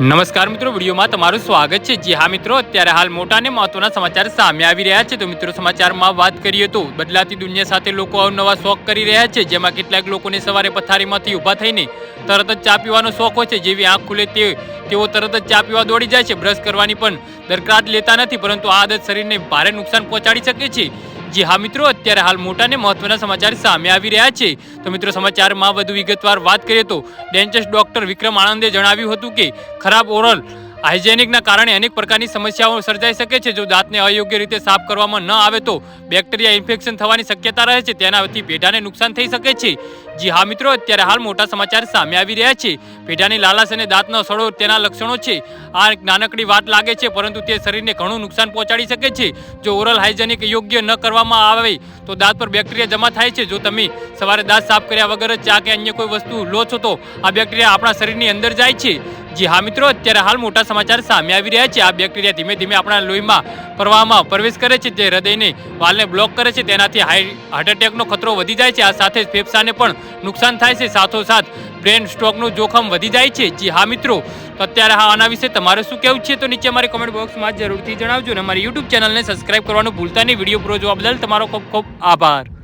નમસ્કાર મિત્રો, વિડીયોમાં તમારું સ્વાગત છે. જી હા મિત્રો, અત્યારે હાલ મોટા અને મહત્વના સમાચાર સામે આવી રહ્યા છે. તો મિત્રો, સમાચારમાં વાત કરીએ તો બદલાતી દુનિયા સાથે લોકો અવનવા શોખ કરી રહ્યા છે. જેમાં કેટલાક લોકોને સવારે પથારીમાંથી ઊભા થઈને તરત જ ચા પીવાનો શોખ હોય છે. જેવી આંખ ખુલે તે, તેઓ તરત જ ચા પીવા દોડી જાય છે. બ્રશ કરવાની પણ દરકાર લેતા નથી, પરંતુ આ આદત શરીરને ભારે નુકસાન પહોંચાડી શકે છે. જી હા મિત્રો, અત્યારે હાલ મોટા અને મહત્વના સમાચાર સામે આવી રહ્યા છે. તો મિત્રો, સમાચારમાં વધુ વિગતવાર વાત કરીએ તો ડેન્ટિસ્ટ ડોક્ટર વિક્રમ આનંદે જણાવ્યું હતું કે, ખરાબ ઓરલ હાઇજેનિકના કારણે અનેક પ્રકારની સમસ્યાઓ સર્જાઈ શકે છે. જો દાંતને અયોગ્ય રીતે સાફ કરવામાં ન આવે તો બેક્ટેરિયા ઇન્ફેક્શન થવાની શક્યતા રહે છે. તેનાથી પેઢાને નુકસાન થઈ શકે છે. જી હા મિત્રો, અત્યારે હાલ મોટા સમાચાર સામે આવી રહ્યા છે. પેઢાની લાલાશ અને દાંતનો સડો તેના લક્ષણો છે. આ એક નાનકડી વાત લાગે છે, પરંતુ તે શરીરને ઘણું નુકસાન પહોંચાડી શકે છે. જો ઓરલ હાઇજેનિક યોગ્ય ન કરવામાં આવે તો દાંત પર બેક્ટેરિયા જમા થાય છે. જો તમે સવારે દાંત સાફ કર્યા વગર ચા કે અન્ય કોઈ વસ્તુ લો છો તો આ બેક્ટેરિયા આપણા શરીરની અંદર જાય છે. જી હા મિત્રો, અત્યારે હાલ મોટા સમાચાર સામે આવી રહ્યા છે. આ બેક્ટેરિયા ધીમે ધીમે આપણા લોહીમાં પ્રવાહમાં પ્રવેશ કરે છે. જે હૃદયને વાલને બ્લોક કરે છે. તેનાથી હાર્ટ એટેકનો ખતરો વધી જાય છે. આ સાથે ફેફસાને પણ નુકસાન થાય છે. સાથોસાથ બ્રેન સ્ટ્રોકનું જોખમ વધી જાય છે. જી હા મિત્રો અત્યારે હા, આના વિશે તમારે શું કહેવું છે? તો નીચે અમારી કોમેન્ટ બોક્સમાં જરૂરથી જણાવજો અને અમારી યુટ્યુબ ચેનલને સબસ્ક્રાઈબ કરવાનું ભૂલતા નહીં. વીડિયો પૂરો જોવા બદલ તમારો ખૂબ ખૂબ આભાર.